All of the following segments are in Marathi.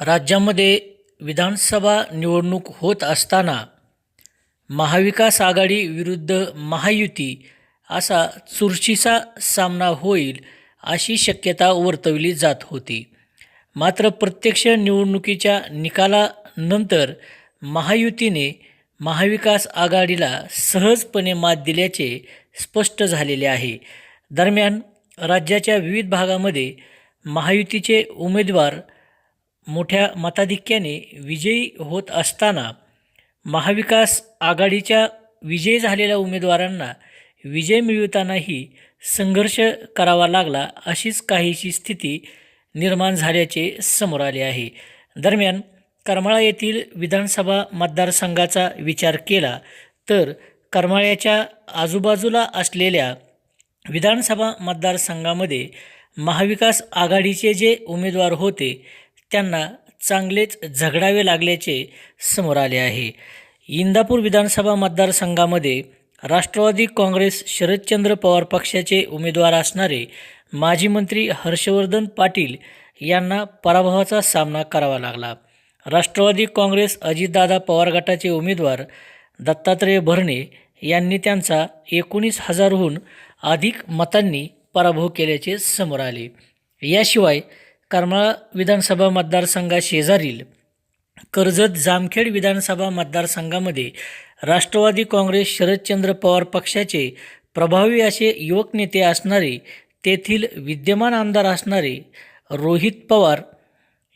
राज्यामध्ये विधानसभा निवडणूक होत असताना महाविकास आघाडी विरुद्ध महायुती असा चुरशीचा सामना होईल अशी शक्यता वर्तवली जात होती. मात्र प्रत्यक्ष निवडणुकीच्या निकालानंतर महायुतीने महाविकास आघाडीला सहजपणे मात दिल्याचे स्पष्ट झालेले आहे. दरम्यान राज्याच्या विविध भागामध्ये महायुतीचे उमेदवार मोठ्या मताधिक्याने विजयी होत असताना महाविकास आघाडीच्या विजयी झालेल्या उमेदवारांना विजय मिळवतानाही संघर्ष करावा लागला अशीच काहीशी स्थिती निर्माण झाल्याचे समोर आले आहे. दरम्यान करमाळा येथील विधानसभा मतदारसंघाचा विचार केला तर करमाळ्याच्या आजूबाजूला असलेल्या विधानसभा मतदारसंघामध्ये महाविकास आघाडीचे जे उमेदवार होते त्यांना चांगलेच झगडावे लागल्याचे समोर आले आहे. इंदापूर विधानसभा मतदारसंघामध्ये राष्ट्रवादी काँग्रेस शरदचंद्र पवार पक्षाचे उमेदवार असणारे माजी मंत्री हर्षवर्धन पाटील यांना पराभवाचा सामना करावा लागला. राष्ट्रवादी काँग्रेस अजितदादा पवार गटाचे उमेदवार दत्तात्रय भरणे यांनी त्यांचा एकोणीस हजारहून अधिक मतांनी पराभव केल्याचे समोर आले. याशिवाय करमाळा विधानसभा मतदारसंघाशेजारील कर्जत जामखेड विधानसभा मतदारसंघामध्ये राष्ट्रवादी काँग्रेस शरदचंद्र पवार पक्षाचे प्रभावी असे युवक नेते असणारे तेथील विद्यमान आमदार असणारे रोहित पवार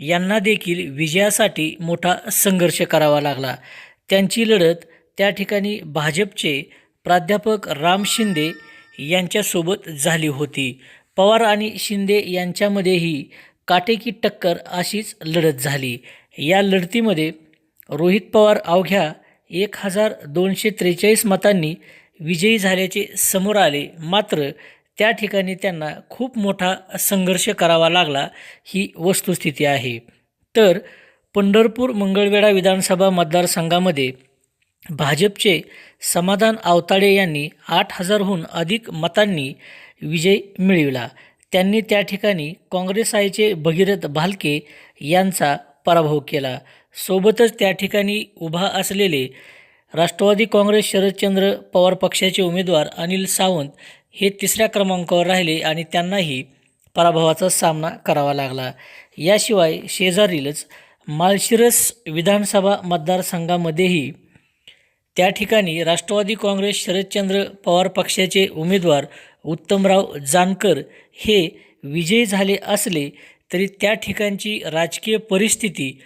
यांना देखील विजयासाठी मोठा संघर्ष करावा लागला. त्यांची लढत त्या ठिकाणी भाजपचे प्राध्यापक राम शिंदे यांच्यासोबत झाली होती. पवार आणि शिंदे यांच्यामध्येही काटेकी टक्कर अशीच लढत झाली. या लढतीमध्ये रोहित पवार अवघ्या एक हजार दोनशे त्रेचाळीस मतांनी विजयी झाल्याचे समोर आले. मात्र त्या ठिकाणी त्यांना खूप मोठा संघर्ष करावा लागला ही वस्तुस्थिती आहे. तर पंढरपूर मंगळवेढा विधानसभा मतदारसंघामध्ये भाजपचे समाधान आवताडे यांनी आठ हजारहून अधिक मतांनी विजय मिळविला. त्यांनी त्या ठिकाणी काँग्रेस आयचे भगीरथ भालके यांचा पराभव केला. सोबतच त्या ठिकाणी उभा असलेले राष्ट्रवादी काँग्रेस शरदचंद्र पवार पक्षाचे उमेदवार अनिल सावंत हे तिसऱ्या क्रमांकावर राहिले आणि त्यांनाही पराभवाचा सामना करावा लागला. याशिवाय शेजारीलच माळशिरस विधानसभा मतदारसंघामध्येही त्या ठिकाणी राष्ट्रवादी काँग्रेस शरदचंद्र पवार पक्षाचे उमेदवार उत्तमराव जानकर हे विजयी झाले असले तरी त्या ठिकाणची राजकीय परिस्थिती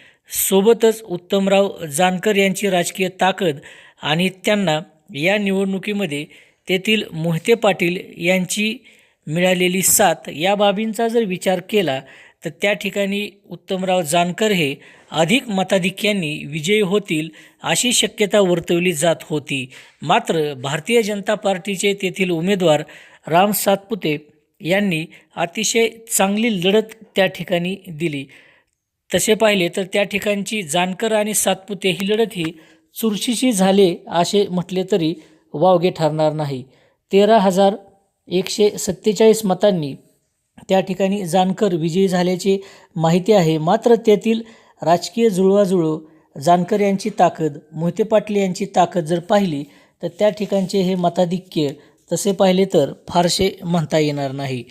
सोबतच उत्तमराव जानकर यांची राजकीय ताकद आणि त्यांना या निवडणुकीमध्ये तेथील मोहिते पाटील यांची मिळालेली साथ या बाबींचा जर विचार केला तर त्या ठिकाणी उत्तमराव जानकर हे अधिक मताधिक्यांनी विजयी होतील अशी शक्यता वर्तवली जात होती. मात्र भारतीय जनता पार्टीचे तेथील उमेदवार राम सातपुते यांनी अतिशय चांगली लढत त्या ठिकाणी दिली. तसे पाहिले तर त्या ठिकाणची जानकर आणि सातपुते ही लढत ही चुरशीशी झाले असे म्हटले तरी वावगे ठरणार नाही. तेरा हजार एकशे सत्तेचाळीस मतांनी त्या ठिकाणी जानकर विजयी झाल्याची माहिती आहे. मात्र त्यातील राजकीय जुळवाजुळव जानकर यांची ताकद मोहिते पाटील यांची ताकद जर पाहिली तर त्या ठिकाणचे हे मताधिक्य तसे पाहिले तर फारसे म्हणता येणार नाही.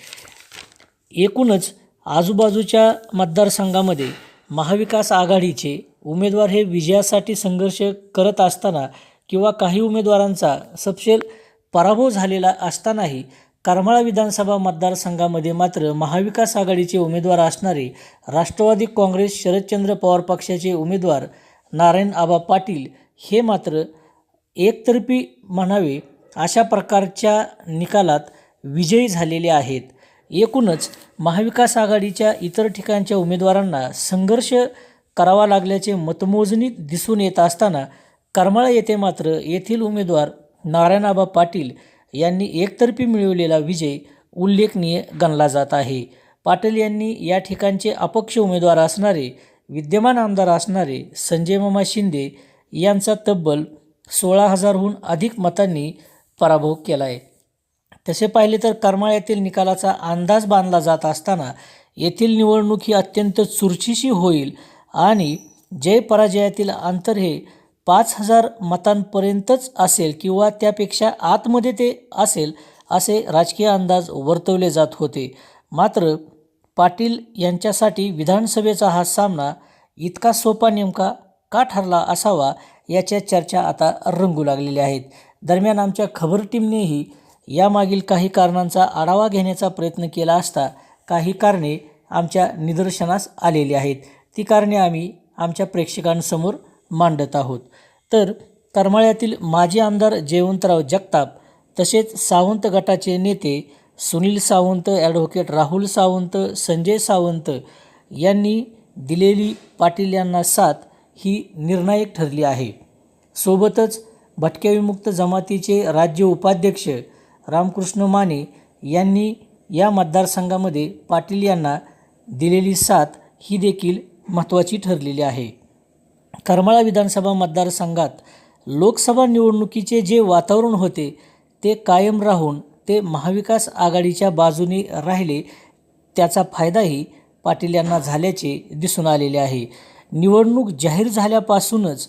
एकूणच आजूबाजूच्या मतदारसंघामध्ये महाविकास आघाडीचे उमेदवार हे विजयासाठी संघर्ष करत असताना किंवा काही उमेदवारांचा सपशेल पराभव झालेला असतानाही करमाळा विधानसभा मतदारसंघामध्ये मात्र महाविकास आघाडीचे उमेदवार असणारे राष्ट्रवादी काँग्रेस शरदचंद्र पवार पक्षाचे उमेदवार नारायण आबा पाटील हे मात्र एकतर्फी म्हणावे अशा प्रकारच्या निकालात विजयी झालेले आहेत. एकूणच महाविकास आघाडीच्या इतर ठिकाणच्या उमेदवारांना संघर्ष करावा लागल्याचे मतमोजणीत दिसून येत असताना करमाळा येथे मात्र येथील उमेदवार नारायणाबा पाटील यांनी एकतर्फी मिळवलेला विजय उल्लेखनीय गणला जात आहे. पाटील यांनी या ठिकाणचे अपक्ष उमेदवार असणारे विद्यमान आमदार असणारे संजय मामा शिंदे यांचा तब्बल सोळा हजारहून अधिक मतांनी पराभव केला आहे तसे पाहिले तर करमाळ्यातील निकालाचा अंदाज बांधला जात असताना येथील निवडणूक ही अत्यंत चुरशीशी होईल आणि जय पराजयातील अंतर हे पाच हजार मतांपर्यंतच असेल किंवा त्यापेक्षा आतमध्ये ते असेल असे राजकीय अंदाज वर्तवले जात होते. मात्र पाटील यांच्यासाठी विधानसभेचा हा सामना इतका सोपा नेमका का ठरला असावा याच्या चर्चा आता रंगू लागलेल्या आहेत. दरम्यान आमच्या खबर टीमनेही यामागील काही कारणांचा आढावा घेण्याचा प्रयत्न केला असता काही कारणे आमच्या निदर्शनास आलेली आहेत. ती कारणे आम्ही आमच्या प्रेक्षकांसमोर मांडत आहोत. तर करमाळ्यातील माजी आमदार जयवंतराव जगताप तसेच सावंत गटाचे नेते सुनील सावंत ॲडव्होकेट राहुल सावंत संजय सावंत यांनी दिलेली पाटील यांना साथ ही निर्णायक ठरली आहे. सोबतच भटक्या विमुक्त जमातीचे राज्य उपाध्यक्ष रामकृष्ण माने यांनी या मतदारसंघामध्ये पाटील यांना दिलेली साथ ही देखील महत्त्वाची ठरलेली आहे. करमाळा विधानसभा मतदारसंघात लोकसभा निवडणुकीचे जे वातावरण होते ते कायम राहून ते महाविकास आघाडीच्या बाजूने राहिले त्याचा फायदाही पाटील यांना झाल्याचे दिसून आलेले आहे. निवडणूक जाहीर झाल्यापासूनच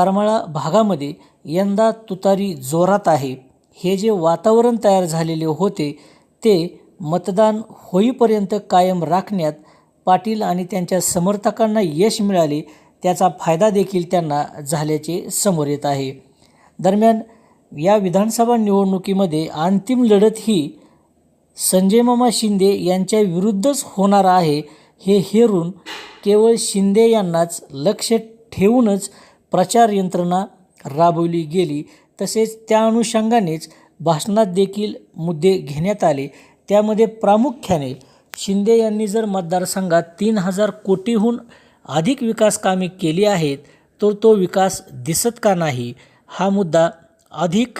करमाळा भागामध्ये यंदा तुतारी जोरात आहे. हे जे वातावरण तयार झालेले होते ते मतदान होईपर्यंत कायम राखण्यात पाटील आणि त्यांच्या समर्थकांना यश मिळाले त्याचा फायदा देखील त्यांना झाल्याचे समोर येत आहे. दरम्यान या विधानसभा निवडणुकीमध्ये अंतिम लढत ही संजय मामा शिंदे यांच्या विरुद्धच होणार आहे हे हेरून केवळ शिंदे यांनाच लक्ष ठेवूनच प्रचार यंत्रणा राबवली गेली. तसेच त्या अनुषंगानेच भाषणात देखील मुद्दे घेण्यात आले. त्यामध्ये प्रामुख्याने शिंदे यांनी जर मतदारसंघात तीन हजार कोटीहून अधिक विकास कामे केली आहेत तर तो विकास दिसत का नाही? हा मुद्दा अधिक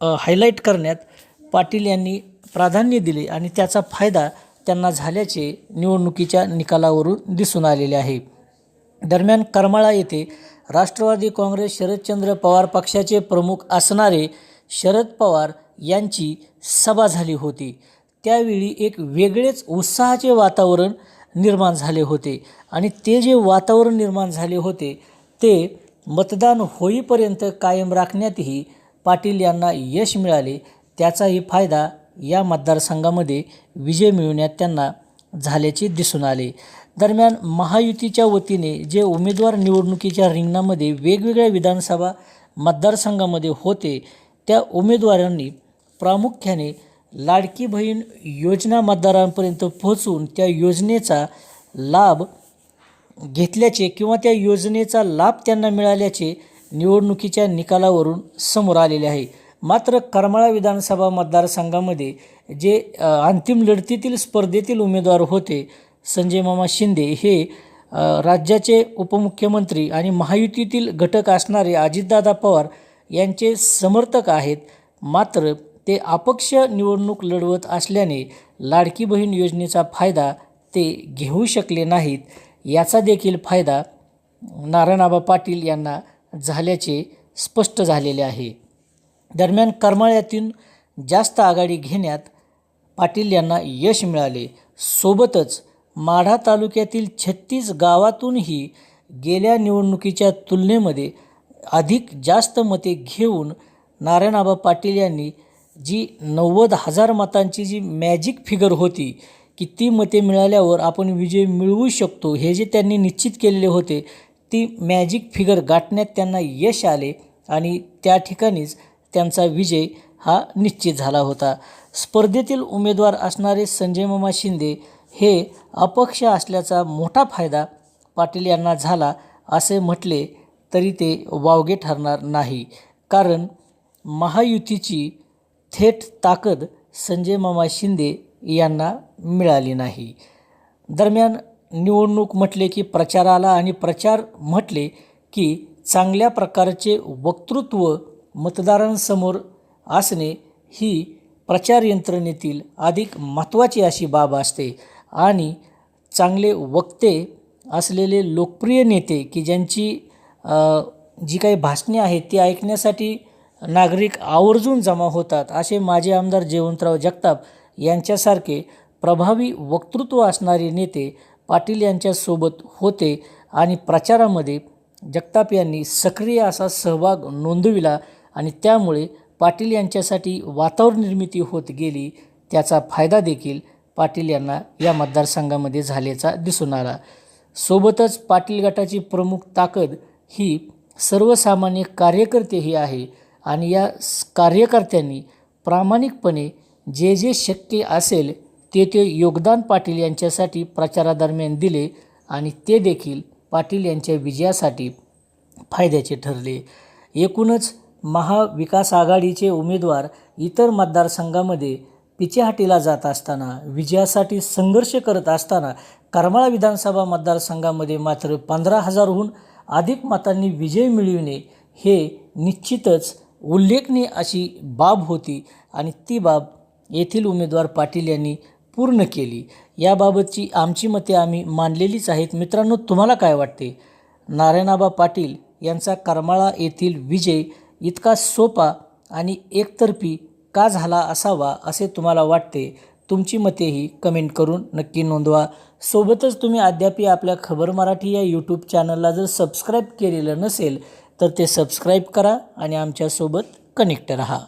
हायलाईट करण्यात पाटील यांनी प्राधान्य दिले आणि त्याचा फायदा त्यांना झाल्याचे निवडणुकीच्या निकालावरून दिसून आलेले आहे. दरम्यान करमाळा येथे राष्ट्रवादी काँग्रेस शरदचंद्र पवार पक्षाचे प्रमुख असणारे शरद पवार यांची सभा झाली होती. त्यावेळी एक वेगळेच उत्साहाचे वातावरण निर्माण झाले होते आणि ते जे वातावरण निर्माण झाले होते ते मतदान होईपर्यंत कायम राखण्यातही पाटील यांना यश मिळाले. त्याचाही फायदा या मतदारसंघामध्ये विजय मिळवण्यात त्यांना झाल्याचे दिसून आले. दरम्यान महायुतीच्या वतीने जे उमेदवार निवडणुकीच्या रिंगणामध्ये वेगवेगळ्या विधानसभा मतदारसंघामध्ये होते त्या उमेदवारांनी प्रामुख्याने लाडकी बहीण योजना मतदारांपर्यंत पोहोचून त्या योजनेचा लाभ घेतल्याचे किंवा त्या योजनेचा लाभ त्यांना मिळाल्याचे निवडणुकीच्या निकालावरून समोर आलेले आहे. मात्र करमाळा विधानसभा मतदारसंघामध्ये जे अंतिम लढतीतील स्पर्धेतील उमेदवार होते संजय मामा शिंदे हे राज्याचे उपमुख्यमंत्री आणि महायुतीतील घटक असणारे अजितदादा पवार यांचे समर्थक आहेत. मात्र ते अपक्ष निवडणूक लढवत असल्याने लाडकी बहीण योजनेचा फायदा ते घेऊ शकले नाहीत. याचा देखील फायदा नारायणाबा पाटील यांना झाल्याचे स्पष्ट झालेले आहे. दरम्यान करमाळ्यातून जास्त आघाडी घेण्यात पाटील यांना यश मिळाले. सोबतच माढा तालुक्यातील छत्तीस गावातूनही गेल्या निवडणुकीच्या तुलनेमध्ये अधिक जास्त मते घेऊन नारायणआबा पाटील यांनी जी नव्वद हजार मतांची जी मॅजिक फिगर होती की ती मते मिळाल्यावर आपण विजय मिळवू शकतो हे जे त्यांनी निश्चित केलेले होते ती मॅजिक फिगर गाठण्यात त्यांना यश आले आणि त्या ठिकाणीच त्यांचा विजय हा निश्चित झाला होता. स्पर्धेतील उमेदवार असणारे संजय मामा शिंदे हे अपक्ष असल्याचा मोठा फायदा पाटील यांना झाला असे म्हटले तरी ते वावगे ठरणार नाही. कारण महायुतीची थेट ताकद संजय मामा शिंदे यांना मिळाली नाही. दरम्यान निवडणूक म्हटले की प्रचाराला आणि प्रचार म्हटले की चांगल्या प्रकारचे वक्तृत्व मतदारांसमोर असणे ही प्रचार यंत्रणेतील अधिक महत्त्वाची अशी बाब असते. आणि चांगले वक्ते असलेले लोकप्रिय नेते की ज्यांची जी काही भाषणे आहेत ती ऐकण्यासाठी नागरिक आवर्जून जमा होतात असे माजी आमदार जयवंतराव जगताप यांच्यासारखे प्रभावी वक्तृत्व असणारे नेते पाटील यांच्यासोबत होते आणि प्रचारामध्ये जगताप यांनी सक्रिय असा सहभाग नोंदविला आणि त्यामुळे पाटील यांच्यासाठी वातावरण निर्मिती होत गेली त्याचा फायदा देखील पाटील यांना या मतदारसंघामध्ये झाल्याचा दिसून आला. सोबतच पाटील गटाची प्रमुख ताकद ही सर्वसामान्य कार्यकर्ते ही आहे आणि या कार्यकर्त्यांनी प्रामाणिकपणे जे जे शक्य असेल ते ते योगदान पाटील यांच्यासाठी प्रचारादरम्यान दिले आणि ते देखील पाटील यांच्या विजयासाठी फायद्याचे ठरले. एकूणच महाविकास आघाडीचे उमेदवार इतर मतदारसंघामध्ये पिचेहाटीला जात असताना विजयासाठी संघर्ष करत असताना करमाळा विधानसभा मतदारसंघामध्ये मात्र पंधरा हजारहून अधिक मतांनी विजय मिळविणे हे निश्चितच उल्लेखनीय अशी बाब होती आणि ती बाब येथील उमेदवार पाटील यांनी पूर्ण केली. याबाबतची आमची मते आम्ही मानलेलीच आहेत. मित्रांनो तुम्हाला काय वाटते? नारायणाबा पाटील यांचा करमाळा येथील विजय इतका सोपा आणि एकतर्फी का झाला असावा असे तुम्हाला वाटते तुमची मतेही कमेंट करून नक्की नोंदवा. सोबतच तुम्ही अद्यापी आपल्या खबर मराठी या यूट्यूब चॅनलला जर सबस्क्राईब केलेलं नसेल तर ते सबस्क्राईब करा आणि आमच्यासोबत कनेक्ट रहा.